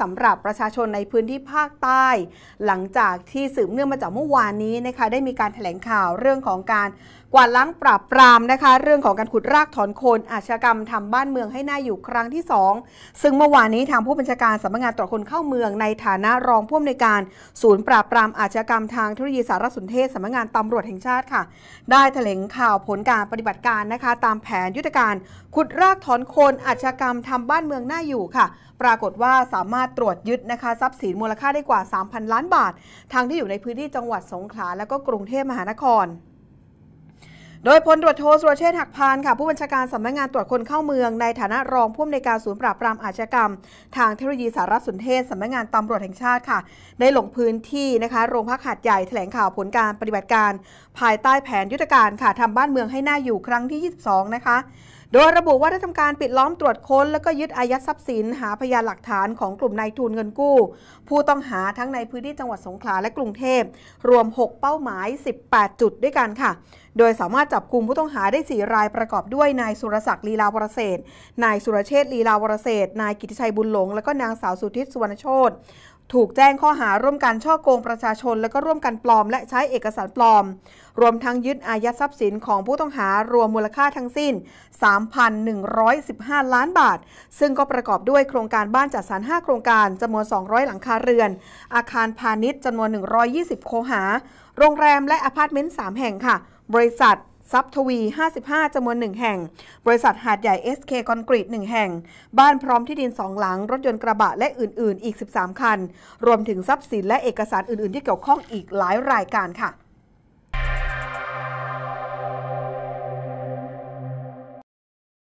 สำหรับประชาชนในพื้นที่ภาคใต้ หลังจากที่สืบเนื่องมาจากเมื่อวานนี้นะคะได้มีการแถลงข่าวเรื่องของการกวาดล้างปราบปรามนะคะ เรื่องของการขุดรากถอนโคนอาชญากรรมทำบ้านเมืองให้หน่าอยู่ครั้งที่ 2 ซึ่งเมื่อวานนี้ทางผู้บัญชาการสำนักงานตรวจคนเข้าเมืองในฐานะรองผู้อำนวยการศูนย์ปราบปรามอาชญากรรมทางเทคโนโลยีสารสนเทศสำนักงานตำรวจแห่งชาติค่ะ ได้แถลงข่าวผลการปฏิบัติการนะคะ ตามแผนยุทธการขุดรากถอนโคนอาชญากรรมทำบ้านเมืองน่าอยู่ค่ะ ปรากฏว่าสามารถตรวจยึดนะคะทรัพย์สินมูลค่าได้กว่า 3,000 ล้านบาท ทางที่อยู่ในพื้นที่จังหวัดสงขลาและก็กรุงเทพมหานครโดยพลตรวจโทสุรเชษฐ์หักพานค่ะ ผู้บัญชาการสำนักงานตรวจคนเข้าเมือง ในฐานะรองผู้อำนวยการศูนย์ปราบปรามอาชญากรรม ทางเทคโนโลยีสารสนเทศสำนักงานตำรวจแห่งชาติค่ะ ได้ลงพื้นที่นะคะโรงพักหาดใหญ่แถลงข่าวผลการปฏิบัติการ ภายใต้แผนยุทธการค่ะทำบ้านเมืองให้หน่าอยู่ครั้งที่ 22 นะคะโดยระบุว่าได้ทำการปิดล้อมตรวจค้น แล้วก็ยึดอายัดทรัพย์สิน หาพยานหลักฐานของกลุ่มนายทุนเงินกู้ ผู้ต้องหาทั้งในพื้นที่จังหวัดสงขลาและกรุงเทพ รวม 6 เป้าหมาย 18 จุดด้วยกันค่ะ โดยสามารถจับกลุ่มผู้ต้องหาได้ 4 รายประกอบด้วยนายสุรศักดิ์ลีลาวรเศษนายสุรเชษลีลาวรเศษนายกิติชัยบุญหลง และก็นางสาวสุทิศสุวรรณโชต ถูกแจ้งข้อหาร่วมกันช่อโกงประชาชน และก็ร่วมกันปลอม และใช้เอกสารปลอม รวมทั้งยึดอายัดทรัพย์สินของผู้ต้องหารวมมูลค่าทั้งสิ้น 3,115 ล้านบาท ซึ่งก็ประกอบด้วยโครงการบ้านจัดสรร 5 โครงการจำนวน 200 หลังคาเรือน อาคารพาณิชย์จำนวน 120 โคหา โรงแรมและอพาร์ตเมนต์ 3 แห่งค่ะ บริษัท ซับทวี 55 จำนวน 1 แห่ง บริษัทหาดใหญ่ SK คอนกรีต 1 แห่ง บ้านพร้อมที่ดิน 2 หลัง รถยนต์กระบะและอื่น ๆ อีก 13 คัน รวมถึงทรัพย์สินและเอกสารอื่น ๆ ที่เกี่ยวข้องอีกหลายรายการค่ะ